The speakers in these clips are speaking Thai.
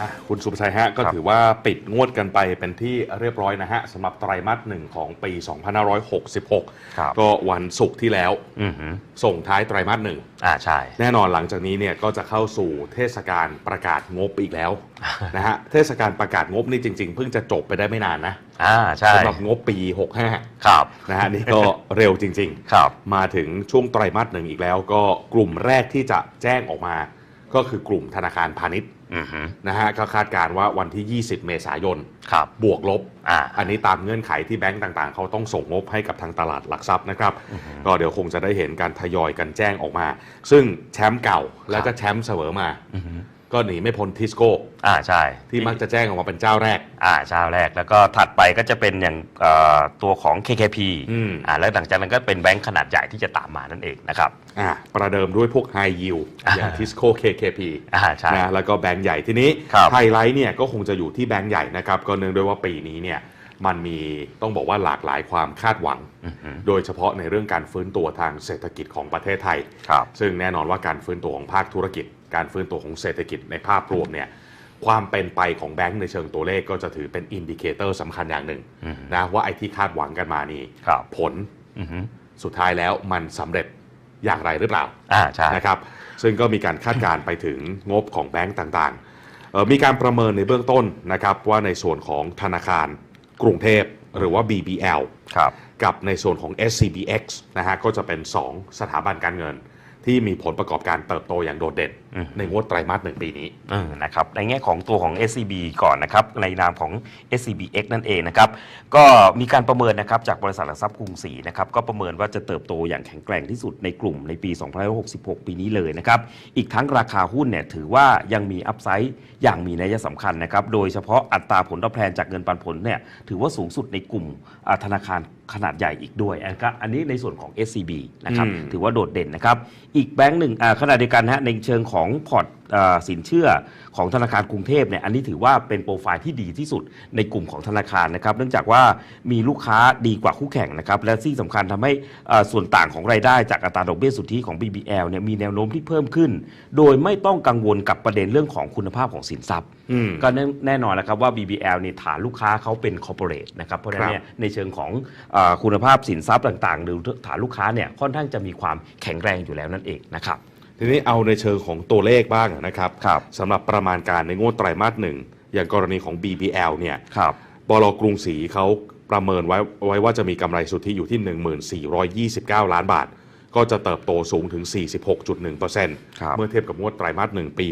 อะคุณสุภชัยฮะ ก็ครับถือว่าปิดงวดกันไปเป็นที่เรียบร้อยนะฮะสำหรับไตรมาสหนึ่งของปี 2566ครับก็วันศุกร์ที่แล้วอือหือส่งท้ายไตรมาสหนึ่งอ่าใช่ แน่นอนหลังจากนี้เนี่ยก็จะเข้าสู่เทศกาลประกาศงบอีกแล้วนะฮะเทศกาลประกาศงบนี่จริง ๆ เพิ่งจะจบไปได้ไม่นานนะอ่าใช่สำหรับงบปี 65 ครับนะฮะนี่ก็เร็วจริง ๆ ครับ มาถึงช่วงไตรมาสหนึ่งอีกแล้ว ก็กลุ่มแรกที่จะแจ้งออกมา ก็คือกลุ่มธนาคารพาณิชย์อือหือ นะฮะก็คาดการณ์ว่าวันที่ 20 เมษายนครับบวกลบอ่าอันนี้ตามเงื่อนไขที่แบงก์ต่างๆ เขาต้องส่งงบให้กับทางตลาดหลักทรัพย์นะครับก็เดี๋ยวคงจะได้เห็นการทยอยกันแจ้งออกมา ซึ่งแชมป์เก่าแล้วก็แชมป์เสมอมาอือหือ ก็หนีไม่พ้นทิสโก้อ่าใช่ที่มักจะแจ้งออกมาเป็นเจ้าแรก อ่าเจ้าแรก แล้วก็ถัดไปก็จะเป็นอย่างเอ่อตัวของ KKP อืม อ่าแล้วหลังจากนั้นก็เป็นแบงค์ขนาดใหญ่ที่จะตามมานั่นเองนะครับ อะประเดิมด้วยพวก High Yield อย่างอ่าทิสโก้ KKP อ่าใช่นะแล้วก็แบงก์ใหญ่ทีนี้ครับไฮไลท์เนี่ยก็คงจะอยู่ที่แบงก์ใหญ่นะครับ ก็เนื่องด้วยว่าปีนี้เนี่ย มันมีต้องบอกว่าหลากหลายความคาดหวังอือหือโดยเฉพาะในเรื่องการฟื้นตัวทางเศรษฐกิจของประเทศไทยครับซึ่งแน่นอนว่าการฟื้นตัวของภาคธุรกิจ การฟื้นตัวของเศรษฐกิจในภาพรวมเนี่ยความเป็นไปของแบงก์ในเชิงตัวเลขก็จะถือเป็นอินดิเคเตอร์สำคัญอย่างหนึ่งอือหือนะว่าไอ้ที่คาดหวังกันมานี่ครับผลอือหือสุดท้ายแล้วมันสำเร็จอย่างไรหรือเปล่าอ่าใช่นะครับ ซึ่งก็มีการคาดการณ์ไปถึงงบของแบงก์ต่างๆเอ่อมีการประเมินในเบื้องต้นนะครับว่าในส่วนของธนาคาร กรุงเทพหรือว่า BBL ครับกับในส่วนของ SCBX นะฮะก็จะเป็น 2 สถาบันการเงิน ที่มีผลประกอบการเติบโตอย่างโดดเด่นอืมในงวดไตรมาสหนึ่งปีนี้เออนะครับในแง่ของตัวของ SCB ก่อนนะครับในนามของ SCBX นั่นเองนะครับก็มีการประเมินนะครับจากบริษัทหลักทรัพย์กรุงศรีนะครับก็ประเมินว่าจะเติบโตอย่างแข็งแกร่งที่สุดในกลุ่มในปี 2566 ปีนี้เลยนะครับอีกทั้งราคาหุ้นเนี่ยถือว่ายังมีอัพไซด์อย่างมีนัยสำคัญนะครับโดยเฉพาะอัตราผลตอบแทนจากเงินปันผลเนี่ยถือว่าสูงสุดในกลุ่มอ่าธนาคาร ขนาดใหญ่อีกด้วยอันก็อันนี้ในส่วนของ SCB นะครับอืมถือว่าโดดเด่นนะครับอีกแบงก์หนึ่งอ่าขณะเดียวกันนะฮะในเชิงของพอร์ตอ่า สินเชื่อของธนาคารกรุงเทพเนี่ยอันนี้ถือว่าเป็นโปรไฟล์ที่ดีที่สุดในกลุ่มของธนาคารนะครับ เนื่องจากว่ามีลูกค้าดีกว่าคู่แข่งนะครับ และที่สำคัญทำให้อ่าส่วนต่างของรายได้จากอัตราดอกเบี้ยสุทธิของ BBL เนี่ยมีแนวโน้มที่เพิ่มขึ้น โดยไม่ต้องกังวลกับประเด็นเรื่องของคุณภาพของสินทรัพย์อืมก็แน่แน่นอนแล้วครับว่า BBL เนี่ยฐานลูกค้าเขาเป็นคอร์ปอเรทนะครับเพราะฉะนั้นเนี่ยในเชิงของอาคุณภาพสินทรัพย์ต่างๆ หรือฐานลูกค้าเนี่ยค่อนข้างจะมีความแข็งแรงอยู่แล้วนั่นเองนะครับ ทีนี้เอาในเชิงของตัวเลขบ้างนะครับครับสำหรับประมาณการในงวดไตรมาสหนึ่งอย่างกรณีของ BBL เนี่ยครับบลกรุงศรีเขาประเมินไว้ไว้ว่าจะมีกำไรสุทธิอยู่ที่ 1429 ล้านบาท ก็จะเติบโตสูงถึง 46.1%ครับเมื่อเทียบกับงวดไตรมาส1ปี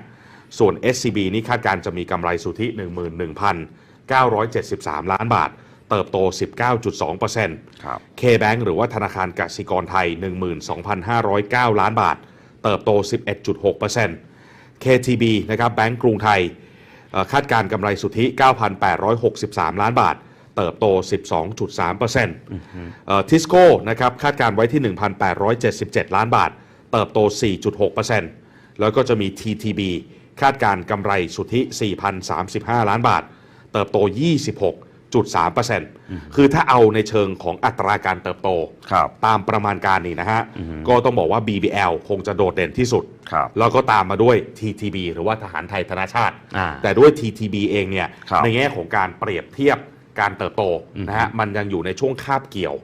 65 ส่วน SCB นี่คาดการณ์จะมีกำไรสุทธิ 11,973 ล้านบาท เติบโต 19.2%ครับ K-Bank หรือว่าธนาคารกสิกรไทย 12,509 ล้านบาท เติบโต 11.6% KTB นะครับแบงก์กรุงไทยคาดการกำไรสุทธิ 9,863 ล้านบาท เติบโต 12.3%ทิสโก้นะครับคาดการไว้ที่ 1,877 ล้านบาท เติบโต 4.6%แล้วก็จะมี TTB คาดการกำไรสุทธิ 4,035 ล้านบาท เติบโต 26 26.3%คือถ้าเอาในเชิงของอัตราการเติบโตครับตามประมาณการนี่นะฮะ ก็ต้องบอกว่า BBL คงจะโดดเด่นที่สุดครับแล้วก็ตามมาด้วย TTB หรือว่าทหารไทยธนาชาติอ่าแต่ด้วย TTB เองเนี่ยครับในแง่ของการเปรียบเทียบการเติบโตนะฮะ มันยังอยู่ในช่วงคาบเกี่ยว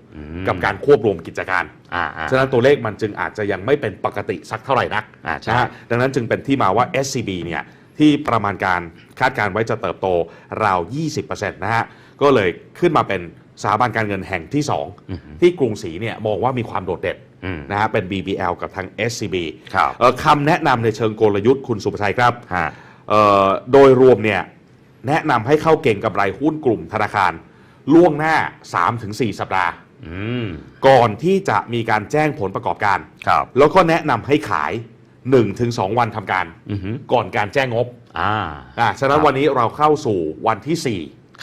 กับการควบรวมกิจการอ่าอ่าฉะนั้นตัวเลขมันจึงอาจจะยังไม่เป็นปกติสักเท่าไหร่นักอ่าใช่นะฮะดังนั้นจึงเป็นที่มาว่า SCB เนี่ย ที่ประมาณการคาดการไว้จะเติบโตราว 20%นะฮะ ก็เลยขึ้นมาเป็นสถาบันการเงินแห่งที่ 2 ที่กรุงศรีเนี่ยมองว่ามีความโดดเด่นอืมนะฮะเป็น BBL กับทาง SCB ครับเอ่อคำแนะนำในเชิงกลยุทธ์คุณสุภชัยครับฮะเอ่อโดยรวมเนี่ยแนะนำให้เข้าเก่งกำไรหุ้นกลุ่มธนาคาร ล่วงหน้า 3-4 สัปดาห์อืมก่อนที่จะมีการแจ้งผลประกอบการครับแล้วก็แนะนำให้ขาย 1-2วันทำการ อือหือก่อนการแจ้งงบอ่า อะฉะนั้นครับ วันนี้เราเข้าสู่วันที่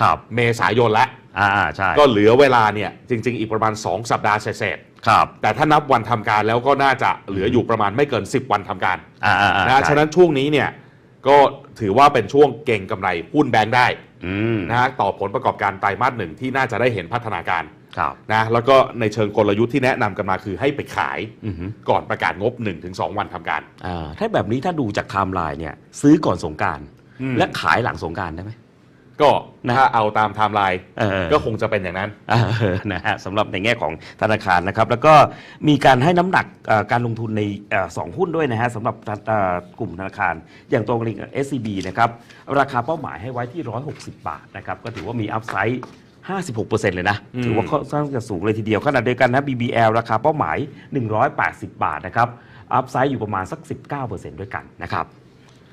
ครับ 4 เมษายนแล้วอ่าอ่าใช่ก็เหลือเวลาเนี่ยจริง ๆ อีกประมาณ 2 สัปดาห์เศษครับๆแต่ถ้านับวันทำการแล้วก็น่าจะเหลืออยู่ประมาณไม่เกิน 10 วันทำการอ่าอ่าอ่านะใช่ฉะนั้นช่วงนี้เนี่ยก็ถือว่าเป็นช่วงเก่งกำไรหุ้นแบงค์ได้อืมนะฮะต่อผลประกอบการไตรมาสหนึ่งที่น่าจะได้เห็นพัฒนาการครับ นะแล้วก็ในเชิงกลยุทธ์ที่แนะนำกันมาคือให้ไปขายอือหือก่อนประกาศงบ 1-2 วันทำการอ่าถ้าแบบนี้ถ้าดูจากไทม์ไลน์เนี่ยซื้อก่อนสงกรารอืมและขายหลังสงกรารได้ไหมก็นะถ้าเอาตามไทม์ไลน์เออก็คงจะเป็นอย่างนั้นเออนะฮะสำหรับในแง่ของธนาคารนะครับ แล้วก็มีการให้น้ำหนักเอ่อการลงทุนในเอ่อสองหุ้นด้วยนะฮะสำหรับเอ่อกลุ่มธนาคาร อย่างตัวกรณี SCB นะครับ ราคาเป้าหมายให้ไว้ที่ 160 บาทนะครับ ก็ถือว่ามีอัพไซด์ 56%เลยนะอืมถือว่าค่อนข้างจะสูงเลยทีเดียวขณะเดียวกันนะ BBL ราคาเป้าหมาย 180 บาทนะครับ อัพไซด์อยู่ประมาณสัก 19%ด้วยกันนะครับ